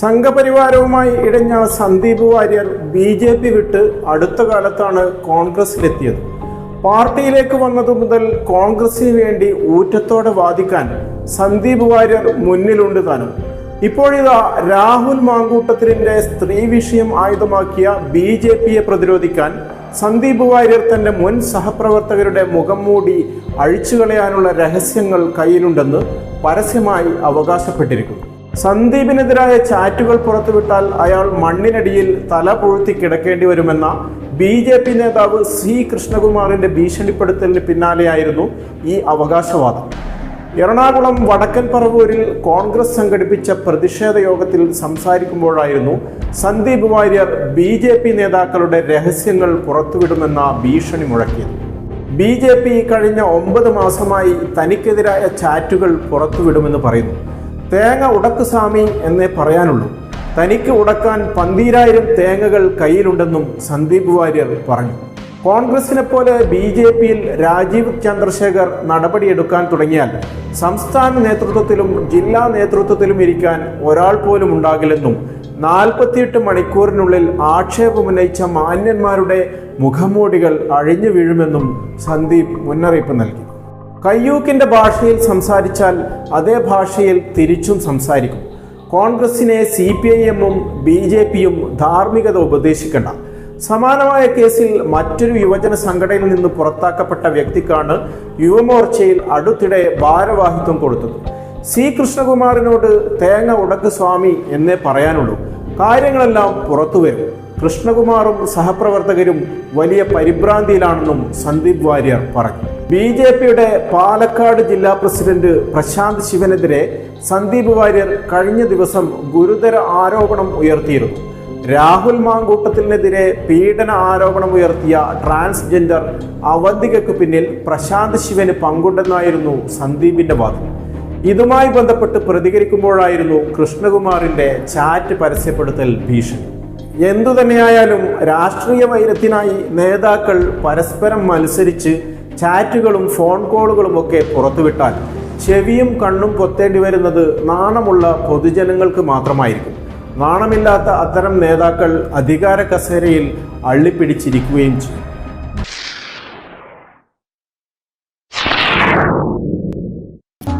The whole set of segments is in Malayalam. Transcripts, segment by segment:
സംഘപരിവാരവുമായി ഇടഞ്ഞ Sandeep Warrier B J P വിട്ട് അടുത്ത കാലത്താണ് കോൺഗ്രസിലെത്തിയത്. പാർട്ടിയിലേക്ക് വന്നതു മുതൽ കോൺഗ്രസിന് വേണ്ടി ഊറ്റത്തോടെ വാദിക്കാൻ സന്ദീപ് വാര്യർ മുന്നിലുണ്ട് താനും. ഇപ്പോഴിതാ രാഹുൽ മാങ്കൂട്ടത്തിലിന്റെ സ്ത്രീ വിഷയം ആയുധമാക്കിയ ബി ജെ പിയെ പ്രതിരോധിക്കാൻ സന്ദീപ് വാര്യർ തന്റെ മുൻ സഹപ്രവർത്തകരുടെ മുഖം മൂടി അഴിച്ചുകളയാനുള്ള രഹസ്യങ്ങൾ കയ്യിലുണ്ടെന്ന് പരസ്യമായി അവകാശപ്പെട്ടിരിക്കുന്നു. സന്ദീപിനെതിരായ ചാറ്റുകൾ പുറത്തുവിട്ടാൽ അയാൾ മണ്ണിനടിയിൽ തല പുഴുത്തി കിടക്കേണ്ടി വരുമെന്ന ബി ജെ പി നേതാവ് സി കൃഷ്ണകുമാറിന്റെ ഭീഷണിപ്പെടുത്തലിന് പിന്നാലെയായിരുന്നു ഈ അവകാശവാദം. എറണാകുളം വടക്കൻ പറവൂരിൽ കോൺഗ്രസ് സംഘടിപ്പിച്ച പ്രതിഷേധ യോഗത്തിൽ സംസാരിക്കുമ്പോഴായിരുന്നു Sandeep Warrier B J P നേതാക്കളുടെ രഹസ്യങ്ങൾ പുറത്തുവിടുമെന്ന ഭീഷണി മുഴക്കിയത്. ബി ജെ പി കഴിഞ്ഞ ഒമ്പത് മാസമായി തനിക്കെതിരായ ചാറ്റുകൾ പുറത്തുവിടുമെന്ന് പറയുന്നു. തേങ്ങ ഉടക്ക് സ്വാമി എന്നേ പറയാനുള്ളൂ. തനിക്ക് ഉടക്കാൻ പന്തീരായിരം തേങ്ങകൾ കയ്യിലുണ്ടെന്നും സന്ദീപ് വാര്യർ പറഞ്ഞു. കോൺഗ്രസിനെ പോലെ ബി ജെ പിയിൽ രാജീവ് ചന്ദ്രശേഖർ നടപടിയെടുക്കാൻ തുടങ്ങിയാൽ സംസ്ഥാന നേതൃത്വത്തിലും ജില്ലാ നേതൃത്വത്തിലും ഇരിക്കാൻ ഒരാൾ പോലും ഉണ്ടാകില്ലെന്നും നാൽപ്പത്തിയെട്ട് മണിക്കൂറിനുള്ളിൽ ആക്ഷേപമുന്നയിച്ച മാന്യന്മാരുടെ മുഖംമൂടികൾ അഴിഞ്ഞു വീഴുമെന്നും സന്ദീപ് മുന്നറിയിപ്പ് നൽകി. കയ്യൂക്കിന്റെ ഭാഷയിൽ സംസാരിച്ചാൽ അതേ ഭാഷയിൽ തിരിച്ചും സംസാരിക്കും. കോൺഗ്രസിനെ സി പി ഐ എമ്മും ബി ജെ പിയും ധാർമ്മികത ഉപദേശിക്കണ്ട. സമാനമായ കേസിൽ മറ്റൊരു യുവജന സംഘടനയിൽ നിന്ന് പുറത്താക്കപ്പെട്ട വ്യക്തിക്കാണ് യുവമോർച്ചയിൽ അടുത്തിടെ ഭാരവാഹിത്വം കൊടുത്തത്. സി കൃഷ്ണകുമാറിനോട് തേങ്ങ ഉടക്ക് സ്വാമി എന്നേ പറയാനുള്ളൂ. കാര്യങ്ങളെല്ലാം പുറത്തു വരും. കൃഷ്ണകുമാറും സഹപ്രവർത്തകരും വലിയ പരിഭ്രാന്തിയിലാണെന്നും സന്ദീപ് വാര്യർ പറഞ്ഞു. ബി ജെ പിയുടെ പാലക്കാട് ജില്ലാ പ്രസിഡന്റ് പ്രശാന്ത് ശിവനെതിരെ സന്ദീപ് വാര്യർ കഴിഞ്ഞ ദിവസം ഗുരുതര ആരോപണം ഉയർത്തിയിരുന്നു. രാഹുൽ മാങ്കൂട്ടത്തിനെതിരെ പീഡന ആരോപണം ഉയർത്തിയ ട്രാൻസ്ജെൻഡർ അവന്തികയ്ക്ക് പിന്നിൽ പ്രശാന്ത് ശിവന് പങ്കുണ്ടെന്നായിരുന്നു സന്ദീപിന്റെ വാദം. ഇതുമായി ബന്ധപ്പെട്ട് പ്രതികരിക്കുമ്പോഴായിരുന്നു കൃഷ്ണകുമാറിന്റെ ചാറ്റ് പരസ്യപ്പെടുത്തൽ ഭീഷണി. എന്തു തന്നെയായാലും രാഷ്ട്രീയ വൈരത്തിനായി നേതാക്കൾ പരസ്പരം മത്സരിച്ച് ചാറ്റുകളും ഫോൺ കോളുകളും ഒക്കെ പുറത്തുവിട്ടാൽ ചെവിയും കണ്ണും പൊത്തേണ്ടി വരുന്നത് നാണമുള്ള പൊതുജനങ്ങൾക്ക് മാത്രമായിരിക്കും. നാണമില്ലാത്ത അത്തരം നേതാക്കൾ അധികാര കസേരയിൽ അള്ളിപ്പിടിച്ചിരിക്കുകയും ചെയ്യും.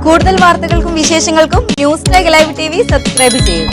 കൂടുതൽ വാർത്തകൾക്കും വിശേഷങ്ങൾക്കും news live T V subscribe ചെയ്യുക